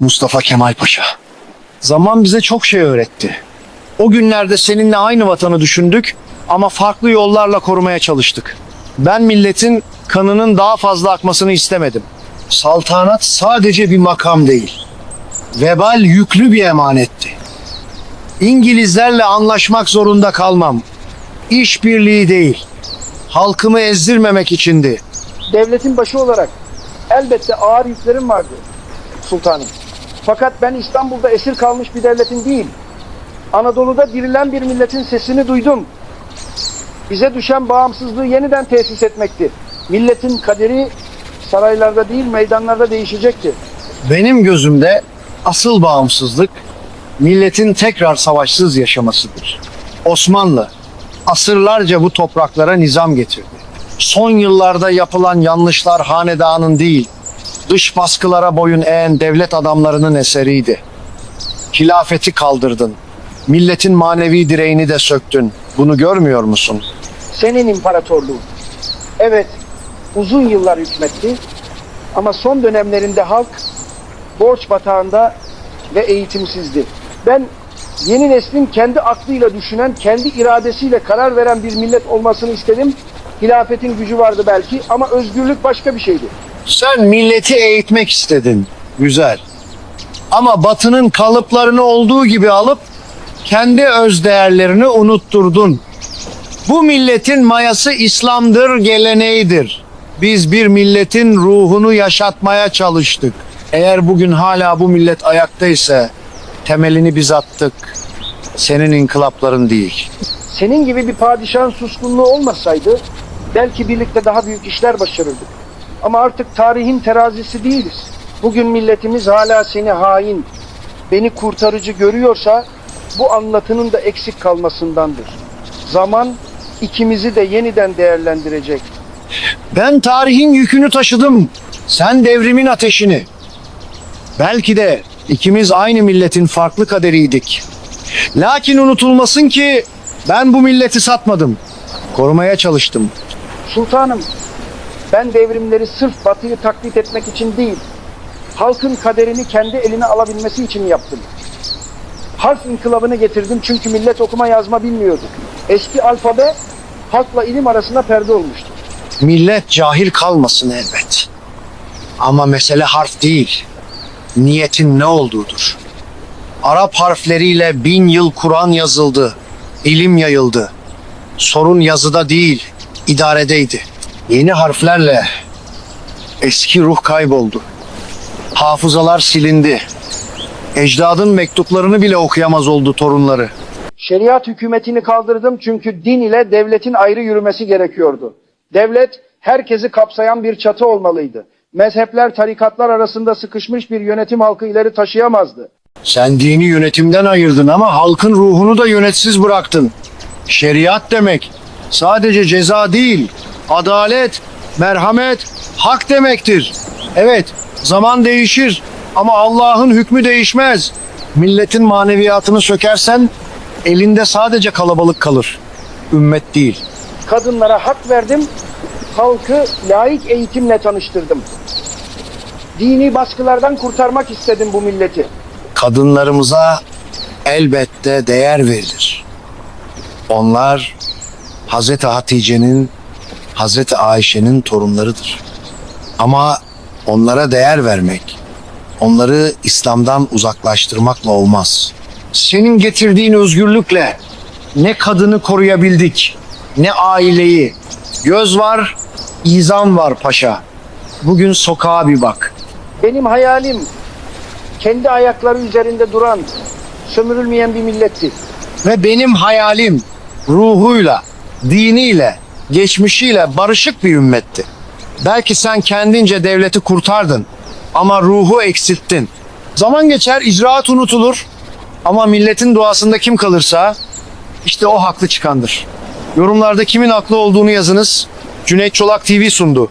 Mustafa Kemal Paşa. Zaman bize çok şey öğretti. O günlerde seninle aynı vatanı düşündük ama farklı yollarla korumaya çalıştık. Ben milletin kanının daha fazla akmasını istemedim. Saltanat sadece bir makam değil. Vebal yüklü bir emanetti. İngilizlerle anlaşmak zorunda kalmam. İşbirliği değil. Halkımı ezdirmemek içindi. devletin başı olarak elbette ağır yüklerim vardı sultanım. Fakat ben İstanbul'da esir kalmış bir devletin değil, Anadolu'da dirilen bir milletin sesini duydum. Bize düşen bağımsızlığı yeniden tesis etmekti. Milletin kaderi saraylarda değil meydanlarda değişecekti. Benim gözümde asıl bağımsızlık milletin tekrar savaşsız yaşamasıdır. Osmanlı asırlarca bu topraklara nizam getirdi. Son yıllarda yapılan yanlışlar hanedanın değil, dış baskılara boyun eğen devlet adamlarının eseriydi. Hilafeti kaldırdın. Milletin manevi direğini de söktün. Bunu görmüyor musun? Senin imparatorluğun. Evet, uzun yıllar hükmetti ama son dönemlerinde halk borç batağında ve eğitimsizdi. Ben yeni neslin kendi aklıyla düşünen, kendi iradesiyle karar veren bir millet olmasını istedim. Hilafetin gücü vardı belki ama özgürlük başka bir şeydi. Sen milleti eğitmek istedin. Güzel. Ama batının kalıplarını olduğu gibi alıp kendi öz değerlerini unutturdun. Bu milletin mayası İslam'dır, geleneğidir. Biz bir milletin ruhunu yaşatmaya çalıştık. Eğer bugün hala bu millet ayaktaysa temelini biz attık. Senin inkılapların değil. Senin gibi bir padişahın suskunluğu olmasaydı belki birlikte daha büyük işler başarırdık. Ama artık tarihin terazisi değiliz. Bugün milletimiz hala seni hain, beni kurtarıcı görüyorsa bu anlatının da eksik kalmasındandır. Zaman ikimizi de yeniden değerlendirecek. Ben tarihin yükünü taşıdım. Sen devrimin ateşini. Belki de ikimiz aynı milletin farklı kaderiydik. Lakin unutulmasın ki ben bu milleti satmadım. Korumaya çalıştım. Sultanım, ben devrimleri sırf batıyı taklit etmek için değil, halkın kaderini kendi eline alabilmesi için yaptım. Harf inkılabını getirdim çünkü millet okuma yazma bilmiyordu. Eski alfabe halkla ilim arasında perde olmuştu. Millet cahil kalmasın elbet. Ama mesele harf değil. Niyetin ne olduğudur. Arap harfleriyle bin yıl Kur'an yazıldı. ilim yayıldı. Sorun yazıda değil, idaredeydi. Yeni harflerle eski ruh kayboldu. Hafızalar silindi. Ecdadın mektuplarını bile okuyamaz oldu torunları. Şeriat hükümetini kaldırdım çünkü din ile devletin ayrı yürümesi gerekiyordu. Devlet herkesi kapsayan bir çatı olmalıydı. Mezhepler, tarikatlar arasında sıkışmış bir yönetim halkı ileri taşıyamazdı. Sen dini yönetimden ayırdın ama halkın ruhunu da yönetsiz bıraktın. Şeriat demek sadece ceza değil, adalet, merhamet, hak demektir. Evet, zaman değişir ama Allah'ın hükmü değişmez. Milletin maneviyatını sökersen elinde sadece kalabalık kalır. Ümmet değil. Kadınlara hak verdim, halkı laik eğitimle tanıştırdım. Dini baskılardan kurtarmak istedim bu milleti. kadınlarımıza elbette değer verilir. Onlar Hazreti Hatice'nin, Hazreti Ayşe'nin torunlarıdır. Ama onlara değer vermek, onları İslam'dan uzaklaştırmakla olmaz. Senin getirdiğin özgürlükle ne kadını koruyabildik, ne aileyi. Göz var, izan var paşa. Bugün sokağa bir bak. Benim hayalim kendi ayakları üzerinde duran, sömürülmeyen bir milletti. Ve benim hayalim ruhuyla, diniyle, geçmişiyle barışık bir ümmetti. Belki sen kendince devleti kurtardın ama ruhu eksilttin. Zaman geçer, icraat unutulur ama milletin duasında kim kalırsa işte o haklı çıkandır. Yorumlarda kimin haklı olduğunu yazınız. Cüneyt Çolak TV sundu.